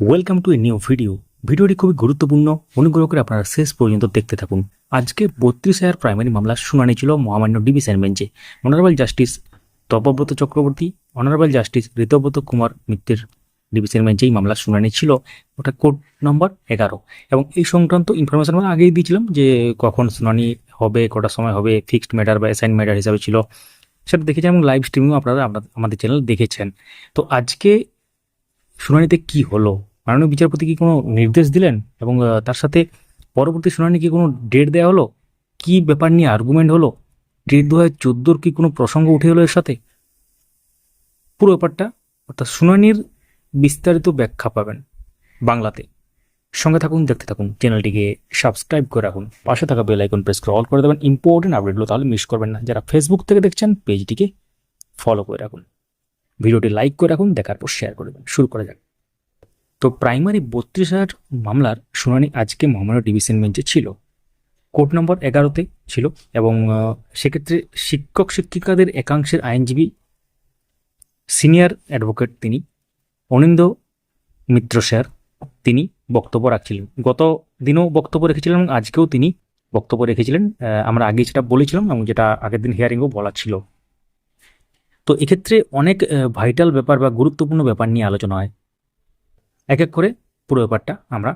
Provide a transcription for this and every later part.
Welcome to a new video ভিডিওটি খুবই গুরুত্বপূর্ণ। অনুগ্রহ করে আপনারা শেষ পর্যন্ত দেখতে থাকুন। আজকে বত্রিশ হাজার প্রাইমারি মামলার শুনানি ছিল মহামান্য ডিভিশন বেঞ্চে honourable justice Tapabrata Chakraborty honourable justice Ritabrata Kumar মিত্রের ডিভিশন বেঞ্চে এই মামলার শুনানি ছিল। ওটা কোড নম্বর এগারো। এবং এই সংক্রান্ত ইনফরমেশন আমরা আগেই দিয়েছিলাম যে কখন শুনানি হবে কটার সময় হবে ফিক্সড ম্যাটার বা অ্যাসাইন ম্যাটার হিসাবে ছিল। সেটা দেখেছেন এবং লাইভ স্ট্রিমিংও আপনারা আমাদের চ্যানেল দেখেছেন। তো আজকে শুনানিতে কি হলো? মাননীয় বিচারপতি কি কোনো নির্দেশ দিলেন? এবং তার সাথে পরবর্তী শুনানি কি কোনো ডেট দেওয়া হলো? কি ব্যাপার নিয়ে আর্গুমেন্ট হলো? ডেট দু হাজার চোদ্দোর কি কোনো প্রসঙ্গ উঠে হলো এর সাথে? পুরো ব্যাপারটা অর্থাৎ শুনানির বিস্তারিত ব্যাখ্যা পাবেন বাংলাতে। সঙ্গে থাকুন, দেখতে থাকুন, চ্যানেলটিকে সাবস্ক্রাইব করে রাখুন। পাশে থাকা বেল আইকন প্রেস করে অল করে দেবেন। ইম্পর্টেন্ট আপডেটগুলো তাহলে মিস করবেন না। যারা ফেসবুক থেকে দেখছেন পেজটিকে ফলো করে রাখুন। ভিডিওটি লাইক করে রাখুন, দেখার পর শেয়ার করে শুরু করা যাক। তো প্রাইমারি বত্রিশ হাজার মামলার শুনানি আজকে মহামান্য ডিভিশন বেঞ্চে ছিল কোর্ট নম্বর এগারোতে ছিল এবং সেক্ষেত্রে শিক্ষক শিক্ষিকাদের একাংশের আইনজীবী সিনিয়র অ্যাডভোকেট তিনি, অনিন্দ মিত্র স্যার তিনি বক্তব্য রাখছিলেন। গত দিনও বক্তব্য রেখেছিলেন এবং আজকেও তিনি বক্তব্য রেখেছিলেন। আমরা আগে যেটা বলেছিলাম এবং যেটা আগের দিন হিয়ারিংও বলা ছিল। তো এক্ষেত্রে অনেক ভাইটাল ব্যাপার বা গুরুত্বপূর্ণ ব্যাপার নিয়ে আলোচনা হয়। এক এক করে পুরো ব্যাপারটা আমরা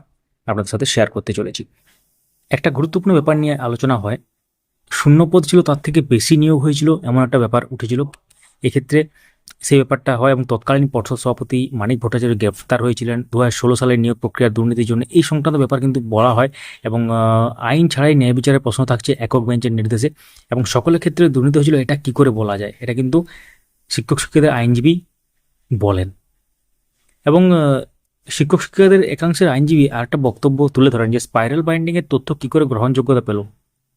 আপনাদের সাথে শেয়ার করতে চলেছি। একটা গুরুত্বপূর্ণ ব্যাপার নিয়ে আলোচনা হয়, শূন্যপদ ছিল তার থেকে বেশি নিয়োগ হয়েছিল, এমন একটা ব্যাপার উঠেছিল। এক্ষেত্রে সেই ব্যাপারটা হয় এবং তৎকালীন পর্ষদ সভাপতি মানিক ভট্টাচার্য গ্রেফতার হয়েছিলেন। দু হাজার ষোলো সালের নিয়োগ প্রক্রিয়ার দুর্নীতির জন্য এই সংক্রান্ত ব্যাপার কিন্তু বলা হয় এবং আইন ছাড়াই ন্যায় বিচারের প্রশ্ন থাকছে একক বেঞ্চের নির্দেশে এবং সকলের ক্ষেত্রে দুর্নীতি হয়েছিল, এটা কি করে বলা যায়? এটা কিন্তু শিক্ষক শিক্ষিকাদের আইনজীবী বলেন। এবং শিক্ষক শিক্ষকদের একাংশের আইনজীবী আর একটা বক্তব্য তুলে ধরেন যে, স্পাইরাল বাইন্ডিংয়ের তথ্য কী করে গ্রহণযোগ্যতা পেল?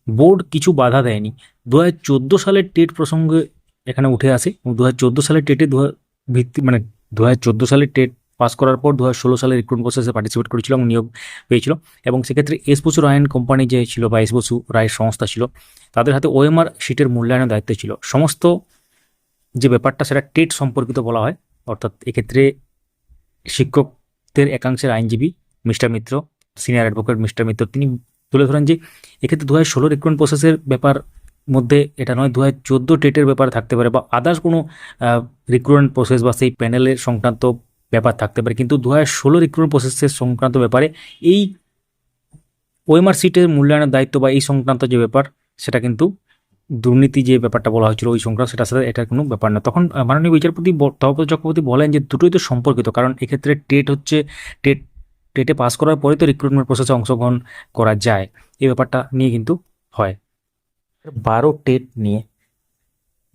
বোর্ড কিছু বাধা দেয়নি। দু হাজার চোদ্দ সালের টেট প্রসঙ্গে এখানে উঠে আসে এবং দু হাজার চোদ্দ সালের টেটে দু হাজার ভিত্তি মানে দু হাজার চোদ্দ সালের টেট পাস করার পর দু হাজার ষোলো সালে রিক্রুট প্রসেসে পার্টিসিপেট করেছিল এবং নিয়োগ পেয়েছিল। এবং সেক্ষেত্রে এস বসু রায়ন কোম্পানি যে ছিল বা এস বসু রায়ের সংস্থা ছিল, তাদের হাতে ওএমআর সিটের মূল্যায়নের দায়িত্ব ছিল। সমস্ত যে ব্যাপারটা সেটা টেট সম্পর্কিত বলা হয়, অর্থাৎ এক্ষেত্রে শিক্ষকদের একাংশের আইনজীবী mister Mitra, senior advocate mister Mitra, তিনি তুলে ধরেন যে এক্ষেত্রে দু হাজার ষোলো রিক্রুটমেন্ট প্রসেসের ব্যাপার মধ্যে এটা নয় দু হাজার চোদ্দ টেটের ব্যাপার থাকতে পারে বা আদার্স কোনো রিক্রুটমেন্ট প্রসেস বা সেই প্যানেলের সংক্রান্ত ব্যাপার থাকতে পারে। কিন্তু দু হাজার ষোলো রিক্রুটমেন্ট প্রসেসের সংক্রান্ত ব্যাপারে এই ওএমআর সিটের মূল্যায়নের দায়িত্ব বা এই সংক্রান্ত যে ব্যাপার, সেটা কিন্তু দুর্নীতি যে ব্যাপারটা বলা হয়েছিল ওই সংক্রান্ত, সেটার সাথে এটার কোনো ব্যাপার না। তখন মাননীয় বিচারপতি তপব্রত চক্রবর্তী বলেন যে দুটোই তো সম্পর্কিত, কারণ এক্ষেত্রে টেট হচ্ছে, টেট, টেটে পাস করার পরে তো রিক্রুটমেন্ট প্রসেসে অংশগ্রহণ করা যায়। এই ব্যাপারটা নিয়ে কিন্তু হয়। বারো টেট নিয়ে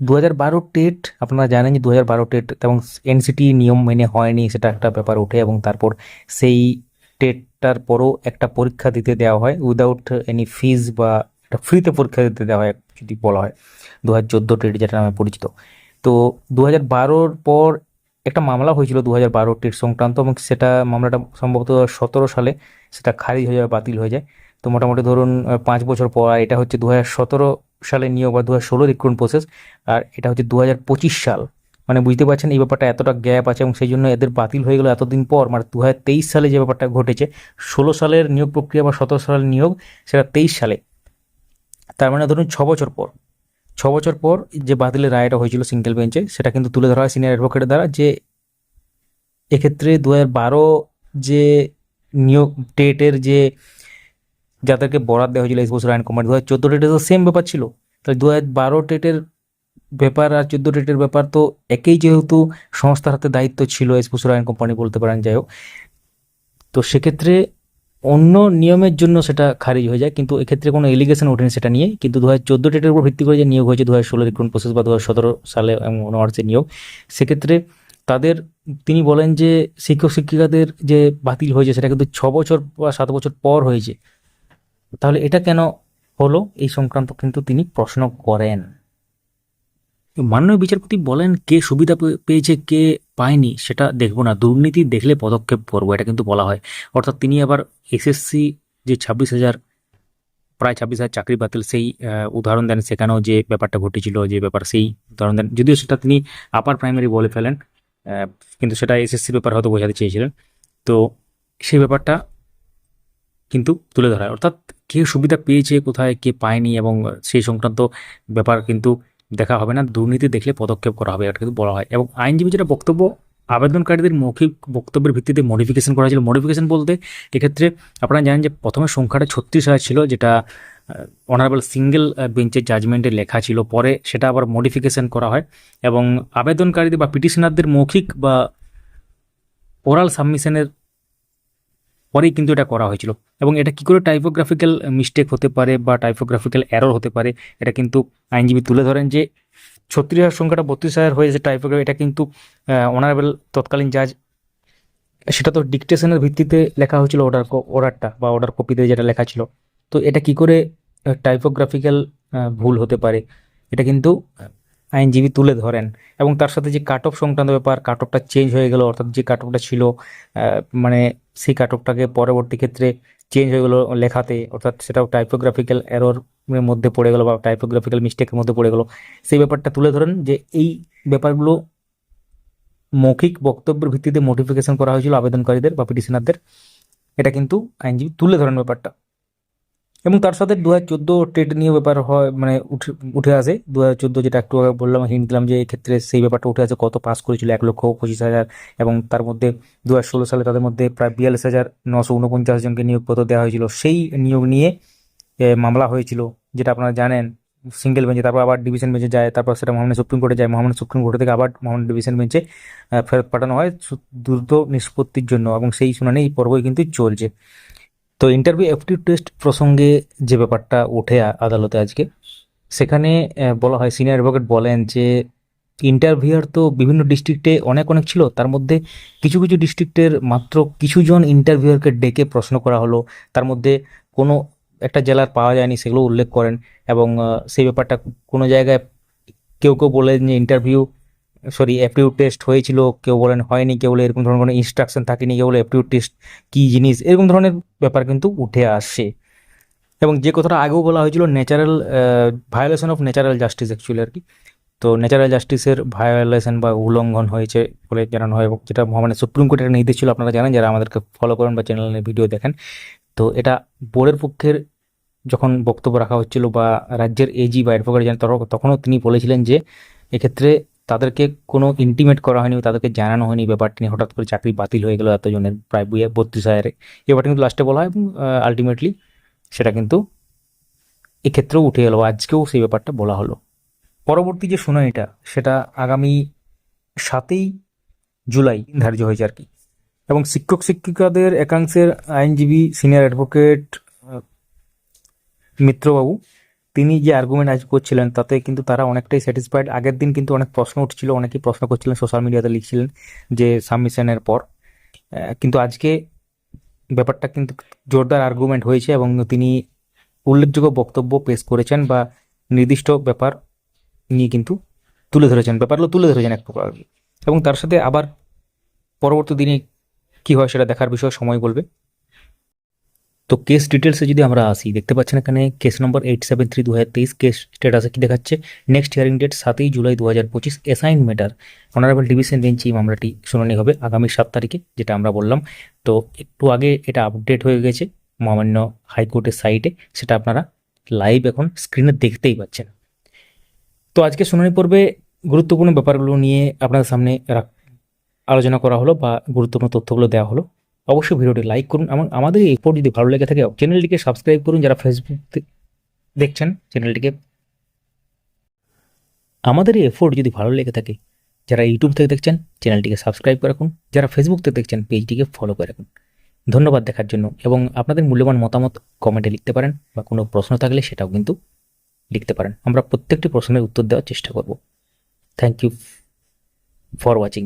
দু হাজার বারো টেট, আপনারা জানেন যে দু হাজার বারো টেট এবং এনসিটি নিয়ম মেনে হয়নি, সেটা একটা ব্যাপার ওঠে এবং তারপর সেই টেটটার পরও একটা পরীক্ষা দিতে দেওয়া হয় উইদাউট এনি ফিজ বা একটা ফ্রিতে পরীক্ষা দিতে দেওয়া হয়। যদি বলা হয়। দু হাজার চোদ্দ টেট যেটা নামে পরিচিত। তো দু হাজার বারোর পর একটা মামলা হয়েছিল দু হাজার বারো টেট সংক্রান্ত এবং সেটা মামলাটা সম্ভবত সতেরো সালে সেটা খারিজ হয়ে যাবে, বাতিল হয়ে যায়। তো মোটামুটি ধরুন পাঁচ বছর পর, আর এটা হচ্ছে দু হাজার সতেরো সালে নিয়োগ বা দু হাজার ষোলো রিক্রুটমেন্ট প্রসেস আর এটা হচ্ছে দু হাজার পঁচিশ সাল। মানে বুঝতে পারছেন, এই ব্যাপারটা এতটা গ্যাপ আছে এবং সেই জন্য এদের বাতিল হয়ে গেলো এতদিন পর। মানে দু হাজার তেইশ সালে যে ব্যাপারটা ঘটেছে, ষোলো সালের নিয়োগ প্রক্রিয়া বা সতেরো সালের নিয়োগ, সেটা তেইশ সালে। তার মানে ধরুন ছ বছর পর, ছ বছর পর যে বাতিলের রায়টা হয়েছিল সিঙ্গেল বেঞ্চে সেটা কিন্তু তুলে ধরা হয় সিনিয়র অ্যাডভোকেটের দ্বারা যে এক্ষেত্রে দু বারো যে নিয়োগ টেটের যে যাদেরকে বরাদ দেওয়া হয়েছিল এস বছর আইন কোম্পানি দু হাজার চোদ্দ টেটের তো সেম ব্যাপার ছিল। তাহলে দু হাজার বারো টেটের ব্যাপার আর চোদ্দ টেটের ব্যাপার তো একই যেহেতু সংস্থার হাতে দায়িত্ব ছিল এস বছর আইন কোম্পানি বলতে পারেন, যাই হোক। তো সেক্ষেত্রে অন্য নিয়মের জন্য সেটা খারিজ হয়ে যায়, কিন্তু এক্ষেত্রে কোনো এলিগেশন ওঠেনি সেটা নিয়ে কিন্তু দু হাজার চোদ্দ ডেটের উপর ভিত্তি করে যে নিয়োগ হয়েছে, দু হাজার ষোলো রিক্রুটমেন্ট প্রসেস বা দু হাজার সতেরো সালে অনার্সে নিয়োগ, সেক্ষেত্রে তাদের, তিনি বলেন যে শিক্ষক, শিক্ষিকাদের যে বাতিল হয়েছে, সেটা কিন্তু ছ বছর বা সাত বছর পর হয়েছে। তাহলে এটা কেন হলো? এই সংক্রান্ত কিন্তু তিনি প্রশ্ন করেন। মাননীয় বিচারপতি বলেন কে সুবিধা পেয়েছে, কে পায়নি, সেটা দেখব না। দুর্নীতি দেখলে পদক্ষেপ করব, এটা কিন্তু বলা হয়। অর্থাৎ তিনি আবার এসএসসি যে ছাব্বিশ হাজার, প্রায় ছাব্বিশ হাজার চাকরি বাতিল, সেই উদাহরণ দেন সেখানেও যে ব্যাপারটা ঘটেছিল, যে ব্যাপার সেই উদাহরণ দেন। যদিও সেটা তিনি আপার প্রাইমারি বলে ফেলেন কিন্তু সেটা এসএসসির ব্যাপার হয়তো বোঝাতে চেয়েছিলেন। তো সেই ব্যাপারটা কিন্তু তুলে ধরা অর্থাৎ কে সুবিধা পেয়েছে, কোথায় কে পায়নি, এবং সেই সংক্রান্ত ব্যাপার কিন্তু দেখা হবে না, দুর্নীতি দেখলে পদক্ষেপ করা হবে এটা কিন্তু বলা হয়। এবং আইনজীবী যেটা বক্তব্য, আবেদনকারীদের মৌখিক বক্তব্যের ভিত্তিতে মডিফিকেশন করা হয়েছিল। মডিফিকেশন বলতে এক্ষেত্রে আপনারা জানেন যে প্রথমে সংখ্যাটা ছত্রিশ হাজার ছিল, যেটা অনারেবল সিঙ্গেল বেঞ্চের জাজমেন্টে লেখা ছিল। পরে সেটা আবার মডিফিকেশন করা হয় এবং আবেদনকারীদের বা পিটিশনারদের মৌখিক বা ওরাল সাবমিশনের পরেই কিন্তু এটা করা হয়েছিল। এবং এটা কী করে টাইপোগ্রাফিক্যাল মিস্টেক হতে পারে বা টাইপোগ্রাফিক্যাল এরর হতে পারে, এটা কিন্তু আইনজীবী তুলে ধরেন যে ছত্রিশ হাজার সংখ্যাটা বত্রিশ হাজার হয়েছে টাইপোগ্রাফি এটা কিন্তু অনারেবল তৎকালীন জাজ সেটা তো ডিকটেশনের ভিত্তিতে লেখা হয়েছিল অর্ডার অর্ডারটা বা অর্ডার কপিতে যেটা লেখা ছিল। তো এটা কি করে টাইপোগ্রাফিক্যাল ভুল হতে পারে? এটা কিন্তু আইনজীবী তুলে ধরেন এবং তার সাথে যে কাট অফ সংক্রান্ত ব্যাপার কাট অফটা চেঞ্জ হয়ে গেল, অর্থাৎ যে কাট অফটা ছিল মানে সেই কাট অফটাকে পরবর্তী ক্ষেত্রে চেঞ্জ হয়ে গেলো লেখাতে, অর্থাৎ সেটাও টাইপোগ্রাফিক্যাল এরর মধ্যে পড়ে গেলো বা টাইপোগ্রাফিক্যাল মিস্টেকের মধ্যে পড়ে গেলো। সেই ব্যাপারটা তুলে ধরেন যে এই ব্যাপারগুলো মৌখিক বক্তব্যের ভিত্তিতে মোটিফিকেশন করা হয়েছিল আবেদনকারীদের বা পিটিশনারদের এটা কিন্তু আইনজীবী তুলে ধরেন ব্যাপারটা। এবং তার সাথে দু হাজার চোদ্দ ট্রেড নিয়ে ব্যাপার হয় মানে উঠে উঠে আসে। দু হাজার চোদ্দ যেটা একটু আগে বললাম হিন্ট দিলাম যে এক্ষেত্রে সেই ব্যাপারটা উঠে আসে, কত পাস করেছিল, এক লক্ষ পঁচিশ হাজার। এবং তার মধ্যে দু হাজার ষোলো সালে তাদের মধ্যে প্রায় বিয়াল্লিশ হাজার নশো উনপঞ্চাশ জনকে নিয়োগপত্র দেওয়া হয়েছিল। সেই নিয়োগ নিয়ে মামলা হয়েছিল, যেটা আপনারা জানেন সিঙ্গেল বেঞ্চে তারপর আবার ডিভিশন বেঞ্চে যায়, তারপর সেটা মহামান্য সুপ্রিম কোর্টে যায়। মহামান্য সুপ্রিম কোর্ট থেকে আবার মহামান্য ডিভিশন বেঞ্চে ফেরত পাঠানো হয় দ্রুত নিষ্পত্তির জন্য। এবং সেই শুনানি এই পর্বই কিন্তু চলছে। তো ইন্টারভিউ অ্যাপটিউড টেস্ট প্রসঙ্গে যে ব্যাপারটা ওঠে আদালতে আজকে, সেখানে বলা হয় সিনিয়র অ্যাডভোকেট বলেন যে ইন্টারভিউয়ার তো বিভিন্ন ডিস্ট্রিক্টে অনেক অনেক ছিল, তার মধ্যে কিছু কিছু ডিস্ট্রিক্টের মাত্র কিছুজন ইন্টারভিউয়ারকে ডেকে প্রশ্ন করা হলো। তার মধ্যে কোনো একটা জেলার পাওয়া যায়নি, সেগুলো উল্লেখ করেন এবং সেই ব্যাপারটা কোনো জায়গায় কেউ কেউ বলেন যে ইন্টারভিউ সরি অ্যাপটিউড টেস্ট হয়েছিল, কেউ বলেন হয়নি, কেউ বলে এরকম ধরনের কোনো ইনস্ট্রাকশন থাকেনি, কেউ বলে অ্যাপটিউড টেস্ট কী জিনিস, এরকম ধরনের ব্যাপার কিন্তু উঠে আসে। এবং যে কথাটা আগেও বলা হয়েছিল natural violation of natural justice actually আর কি। তো ন্যাচারাল জাস্টিসের ভায়োলেশন বা উল্লঙ্ঘন হয়েছে বলে জানানো হয়, এবং যেটা মানে সুপ্রিম কোর্টের একটা নির্দেশ ছিল, আপনারা জানেন, যারা আমাদেরকে ফলো করেন বা চ্যানেলের ভিডিও দেখেন। তো এটা বোর্ডের পক্ষের যখন বক্তব্য রাখা হচ্ছিল বা রাজ্যের এজি বা অ্যাডভোকেট জানেন তখন- তখনও তিনি বলেছিলেন যে, এক্ষেত্রে তাদেরকে কোনো ইন্টিমেট করা হয়নি, তাদেরকে জানানো হয়নি, ব্যাপারটি নিয়ে হঠাৎ করে চাকরি বাতিল হয়ে গেল এতজনের প্রায় বত্রিশ হাজারে। ব্যাপারটা কিন্তু লাস্টে বলা হয়, এবং আলটিমেটলি সেটা কিন্তু এক্ষেত্রেও উঠে গেল আজকেও সেই ব্যাপারটা বলা হলো। পরবর্তী যে শুনানিটা সেটা আগামী সাতই জুলাই ধার্য হয়েছে আর কি। এবং শিক্ষক শিক্ষিকাদের একাংশের আইনজীবী সিনিয়র অ্যাডভোকেট মিত্রবাবু তিনি যে আর্গুমেন্ট আজ করছিলেন, তাতে কিন্তু তারা অনেকটাই স্যাটিসফাইড আগের দিন কিন্তু অনেক প্রশ্ন উঠছিল, অনেকেই প্রশ্ন করছিলেন সোশ্যাল মিডিয়াতে লিখছিলেন যে সাবমিশনের পর। কিন্তু আজকে ব্যাপারটা কিন্তু জোরদার আর্গুমেন্ট হয়েছে এবং তিনি উল্লেখযোগ্য বক্তব্য পেশ করেছেন বা নির্দিষ্ট ব্যাপার নিয়ে কিন্তু তুলে ধরেছেন। ব্যাপারগুলো তুলে ধরেছেন এক প্রকার। এবং তার সাথে আবার পরবর্তী দিনে কী হয় সেটা দেখার বিষয়ে সময় বলবে তো কেস ডিটেলসে যদি আমরা আসি, দেখতে পাচ্ছেন এখানে case number eight seven three দু হাজার তেইশ কেস স্ট্যাটাসে কি দেখাচ্ছে? নেক্সট হিয়ারিং ডেট সাতই জুলাই দু হাজার পঁচিশ অ্যাসাইন ম্যাটার অনারেবল ডিভিশন বেঞ্চে এই মামলাটি শুনানি হবে আগামী সাত তারিখে, যেটা আমরা বললাম। তো একটু আগে এটা আপডেট হয়ে গেছে মহামান্য হাইকোর্টের সাইটে সেটা আপনারা লাইভ এখন স্ক্রিনে দেখতেই পাচ্ছেন। তো আজকে শুনানি পর্বে গুরুত্বপূর্ণ ব্যাপারগুলো নিয়ে আপনাদের সামনে আলোচনা করা হলো বা গুরুত্বপূর্ণ তথ্যগুলো দেওয়া হলো। অবশ্যই ভিডিওটি লাইক করুন এবং আমাদের এই রিপোর্ট যদি ভালো লেগে থাকে চ্যানেলটিকে সাবস্ক্রাইব করুন যারা ফেসবুক দেখছেন চ্যানেলটিকে আমাদের এই এফোর্ট যদি ভালো লেগে থাকে, যারা ইউটিউব থেকে দেখছেন চ্যানেলটিকে সাবস্ক্রাইব করে রাখুন। যারা ফেসবুক থেকে দেখছেন পেজটিকে ফলো করে রাখুন। ধন্যবাদ দেখার জন্য এবং আপনাদের মূল্যবান মতামত কমেন্টে লিখতে পারেন বা কোনো প্রশ্ন থাকলে সেটাও কিন্তু লিখতে পারেন। আমরা প্রত্যেকটি প্রশ্নের উত্তর দেওয়ার চেষ্টা করব। Thank you for watching